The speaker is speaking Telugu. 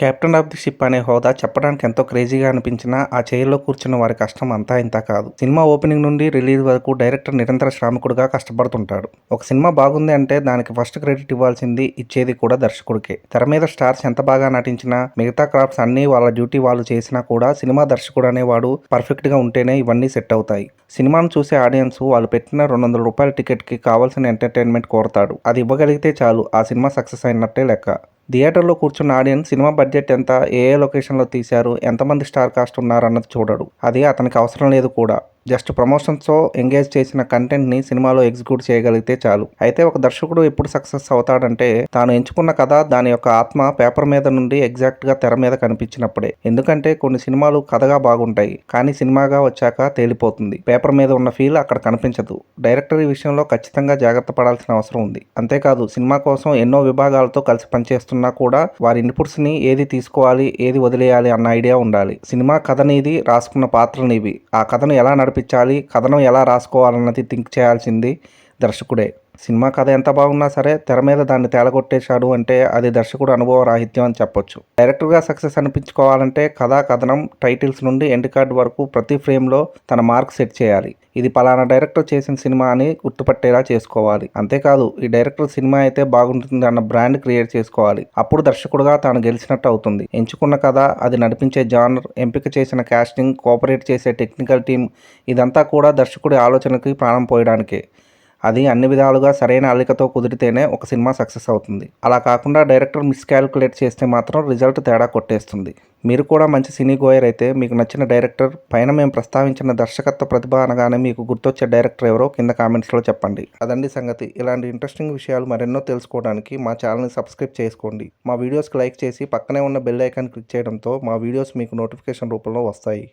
కెప్టెన్ ఆఫ్ ది షిప్ అనే హోదా చెప్పడానికి ఎంతో క్రేజీగా అనిపించినా ఆ చైర్లో కూర్చున్న వారి కష్టం అంతా ఇంత కాదు. సినిమా ఓపెనింగ్ నుండి రిలీజ్ వరకు డైరెక్టర్ నిరంతర శ్రామికుడిగా కష్టపడుతుంటాడు. ఒక సినిమా బాగుంది అంటే దానికి ఫస్ట్ క్రెడిట్ ఇవ్వాల్సింది ఇచ్చేది కూడా దర్శకుడికే. తెర మీద స్టార్స్ ఎంత బాగా నటించినా మిగతా క్రాఫ్ట్స్ అన్ని వాళ్ళ డ్యూటీ వాళ్ళు చేసినా కూడా సినిమా దర్శకుడు అనేవాడు పర్ఫెక్ట్గా ఉంటేనే ఇవన్నీ సెట్ అవుతాయి. సినిమాను చూసే ఆడియన్స్ వాళ్ళు పెట్టిన రెండు వందల రూపాయల టికెట్కి కావాల్సిన ఎంటర్టైన్మెంట్ కోరతాడు. అది ఇవ్వగలిగితే చాలు ఆ సినిమా సక్సెస్ అయినట్టే లెక్క. థియేటర్లో కూర్చున్న ఆడియన్స్ సినిమా బడ్జెట్ ఎంత ఏ ఏ లొకేషన్లో తీశారు ఎంతమంది స్టార్ కాస్ట్ ఉన్నారన్నది చూడడు. అదే అతనికి అవసరం లేదు కూడా. జస్ట్ ప్రమోషన్స్తో ఎంగేజ్ చేసిన కంటెంట్ని సినిమాలో ఎగ్జిక్యూట్ చేయగలిగితే చాలు. అయితే ఒక దర్శకుడు ఎప్పుడు సక్సెస్ అవుతాడంటే తాను ఎంచుకున్న కథ దాని యొక్క ఆత్మ పేపర్ మీద నుండి ఎగ్జాక్ట్గా తెర మీద కనిపించినప్పుడే. ఎందుకంటే కొన్ని సినిమాలు కథగా బాగుంటాయి కానీ సినిమాగా వచ్చాక తేలిపోతుంది. పేపర్ మీద ఉన్న ఫీల్ అక్కడ కనిపించదు. డైరెక్టర్ ఈ విషయంలో ఖచ్చితంగా జాగ్రత్త పడాల్సిన అవసరం ఉంది. అంతేకాదు సినిమా కోసం ఎన్నో విభాగాలతో కలిసి పనిచేస్తున్నా కూడా వారి ఇన్పుట్స్ని ఏది తీసుకోవాలి ఏది వదిలేయాలి అన్న ఐడియా ఉండాలి. సినిమా కథ నీది రాసుకున్న పాత్రనివి ఆ కథను ఎలా నడిపి నడిపించాలి కథనం ఎలా రాసుకోవాలన్నది థింక్ చేయాల్సింది దర్శకుడే. సినిమా కథ ఎంత బాగున్నా సరే తెర మీద దాన్ని తేలగొట్టేశాడు అంటే అది దర్శకుడు అనుభవ రాహిత్యం అని చెప్పొచ్చు. డైరెక్టర్గా సక్సెస్ అనిపించుకోవాలంటే కథా కథనం టైటిల్స్ నుండి ఎండ్ కార్డ్ వరకు ప్రతి ఫ్రేమ్లో తన మార్క్ సెట్ చేయాలి. ఇది పలానా డైరెక్టర్ చేసిన సినిమా అని గుర్తుపట్టేలా చేసుకోవాలి. అంతేకాదు ఈ డైరెక్టర్ సినిమా అయితే బాగుంటుంది అన్న బ్రాండ్ క్రియేట్ చేసుకోవాలి. అప్పుడు దర్శకుడుగా తాను గెలిచినట్టు అవుతుంది. ఎంచుకున్న కథ అది నడిపించే జానర్ ఎంపిక చేసిన కాస్టింగ్ కోఆపరేట్ చేసే టెక్నికల్ టీం ఇదంతా కూడా దర్శకుడి ఆలోచనకి ప్రాణం పోయడానికే. అది అన్ని విధాలుగా సరైన అల్లికతో కుదిరితేనే ఒక సినిమా సక్సెస్ అవుతుంది. అలా కాకుండా డైరెక్టర్ మిస్కాల్కులేట్ చేస్తే మాత్రం రిజల్ట్ తేడా కొట్టేస్తుంది. మీరు కూడా మంచి సినీ గోయర్ అయితే మీకు నచ్చిన డైరెక్టర్ పైన మేము ప్రస్తావించిన దర్శకత్వ ప్రతిభ అనగానే మీకు గుర్తొచ్చే డైరెక్టర్ ఎవరో కింద కామెంట్స్లో చెప్పండి. అదండి సంగతి. ఇలాంటి ఇంట్రెస్టింగ్ విషయాలు మరెన్నో తెలుసుకోవడానికి మా ఛానల్ని సబ్స్క్రైబ్ చేసుకోండి. మా వీడియోస్కి లైక్ చేసి పక్కనే ఉన్న బెల్ ఐకాన్ క్లిక్ చేయడంతో మా వీడియోస్ మీకు నోటిఫికేషన్ రూపంలో వస్తాయి.